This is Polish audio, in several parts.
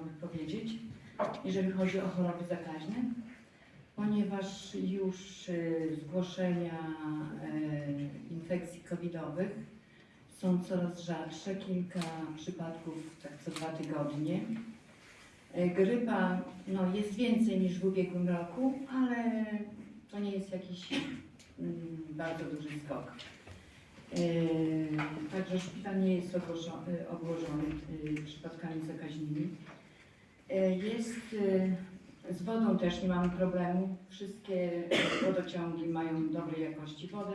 by powiedzieć, jeżeli chodzi o choroby zakaźne, ponieważ już y, zgłoszenia y, infekcji covidowych są coraz rzadsze, kilka przypadków tak co dwa tygodnie. Y, Grypa no, jest więcej niż w ubiegłym roku, ale to nie jest jakiś mm, bardzo duży skok. Także szpital nie jest obłożony przypadkami zakaźnymi. Yy, Jest yy, z wodą też nie mamy problemu. Wszystkie wodociągi mają dobrej jakości wodę.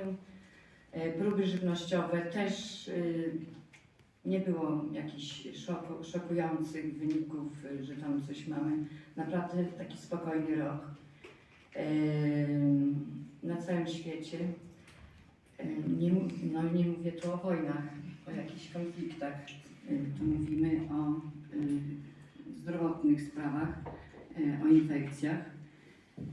Próby żywnościowe też nie było jakichś szokujących wyników, że tam coś mamy. Naprawdę taki spokojny rok. Na całym świecie nie, no nie mówię tu o wojnach, o jakichś konfliktach. Tu mówimy o zdrowotnych sprawach, y, o infekcjach.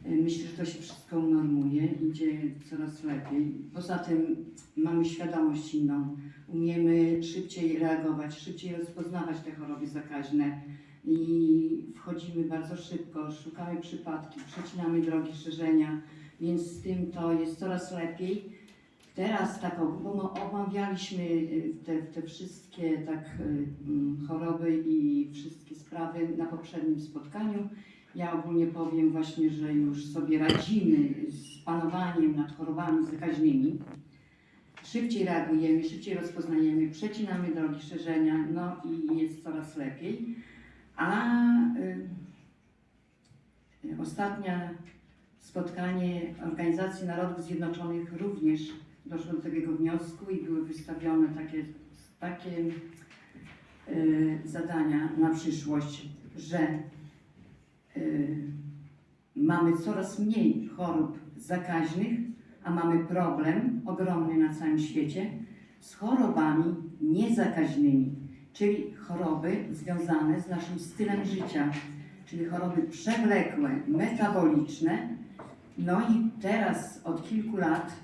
Y, Myślę, że to się wszystko unormuje, idzie coraz lepiej. Poza tym mamy świadomość inną. Umiemy szybciej reagować, szybciej rozpoznawać te choroby zakaźne i wchodzimy bardzo szybko, szukamy przypadki, przecinamy drogi szerzenia, więc z tym to jest coraz lepiej. Teraz tak, o- bo my omawialiśmy y, te, te wszystkie tak y, mm, choroby i wszystkie sprawy na poprzednim spotkaniu. Ja ogólnie powiem właśnie, że już sobie radzimy z panowaniem nad chorobami zakaźnymi. Szybciej reagujemy, szybciej rozpoznajemy, przecinamy drogi szerzenia, no i jest coraz lepiej. A y, ostatnia spotkanie Organizacji Narodów Zjednoczonych również doszło do takiego wniosku i były wystawione takie, takie y, zadania na przyszłość, że y, mamy coraz mniej chorób zakaźnych, a mamy problem ogromny na całym świecie z chorobami niezakaźnymi, czyli choroby związane z naszym stylem życia, czyli choroby przewlekłe, metaboliczne. No i teraz od kilku lat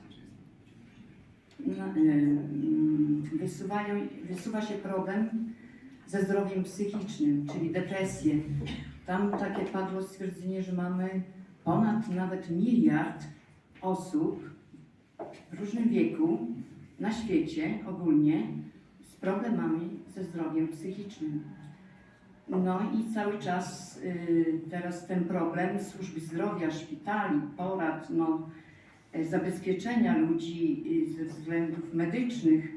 wysuwają, wysuwa się problem ze zdrowiem psychicznym, czyli depresję. Tam takie padło stwierdzenie, że mamy ponad nawet miliard osób w różnym wieku na świecie ogólnie z problemami ze zdrowiem psychicznym. No i cały czas y, teraz ten problem służby zdrowia, szpitali, porad, no, zabezpieczenia ludzi y, ze względów medycznych,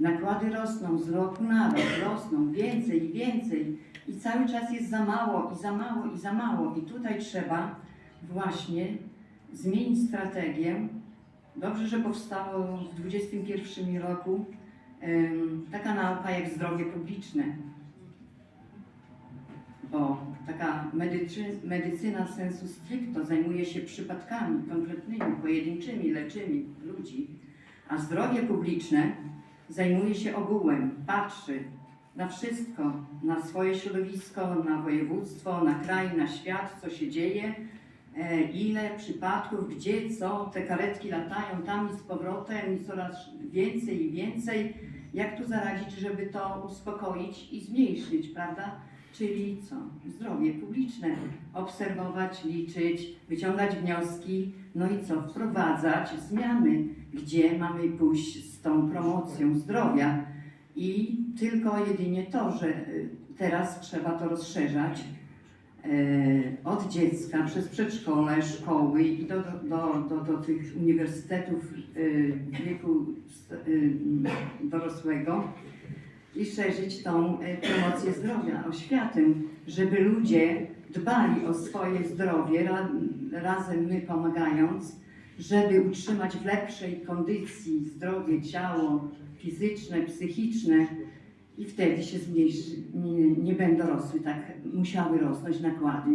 nakłady rosną z roku na rok, rosną więcej i więcej. I cały czas jest za mało i za mało i za mało. I tutaj trzeba właśnie zmienić strategię. Dobrze, że powstało w XXI roku em, taka nauka jak zdrowie publiczne bo taka medycy, medycyna sensu stricto zajmuje się przypadkami konkretnymi, pojedynczymi, leczymi ludzi, a zdrowie publiczne zajmuje się ogółem, patrzy na wszystko, na swoje środowisko, na województwo, na kraj, na świat, co się dzieje, e, ile przypadków, gdzie, co, te karetki latają tam i z powrotem i coraz więcej i więcej. Jak tu zaradzić, żeby to uspokoić i zmniejszyć, prawda? Czyli co? Zdrowie publiczne. Obserwować, liczyć, wyciągać wnioski, no i co? Wprowadzać zmiany, gdzie mamy pójść z tą promocją zdrowia. I tylko jedynie to, że y, teraz trzeba to rozszerzać od dziecka, przez przedszkole, szkoły i do, do, do, do tych uniwersytetów y, wieku y, dorosłego i szerzyć tą e, promocję zdrowia, oświatę, żeby ludzie dbali o swoje zdrowie, ra, razem my pomagając, żeby utrzymać w lepszej kondycji zdrowie, ciało fizyczne, psychiczne i wtedy się zmniejszy, nie, nie będą rosły tak, musiały rosnąć nakłady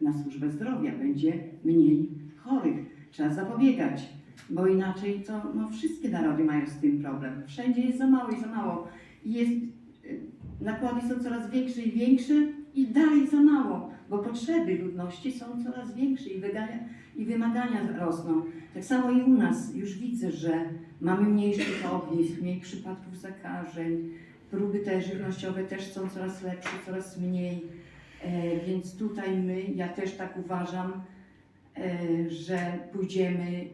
na służbę zdrowia, będzie mniej chorych. Trzeba zapobiegać, bo inaczej to no, wszystkie narody mają z tym problem. Wszędzie jest za mało i za mało jest, y, nakłady są coraz większe i większe i dalej za mało, bo potrzeby ludności są coraz większe i, i wymagania rosną. Tak samo i u nas już widzę, że mamy mniejszy ognisk, mniej przypadków zakażeń, próby te żywnościowe też są coraz lepsze, coraz mniej. E, Więc tutaj my, ja też tak uważam, e, że pójdziemy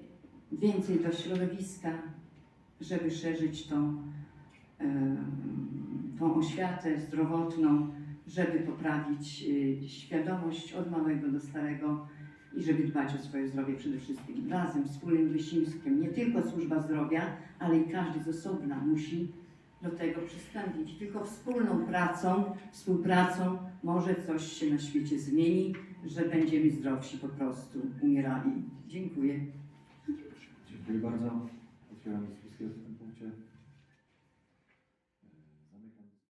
więcej do środowiska, żeby szerzyć tą, e, tą oświatę zdrowotną, żeby poprawić świadomość od małego do starego i żeby dbać o swoje zdrowie przede wszystkim. Razem, wspólnym wysiłkiem, nie tylko służba zdrowia, ale i każdy z osobna musi do tego przystąpić. Tylko wspólną pracą, współpracą może coś się na świecie zmieni, że będziemy zdrowsi po prostu umierali. Dziękuję. Dziękuję bardzo. Otwieram dyskusję.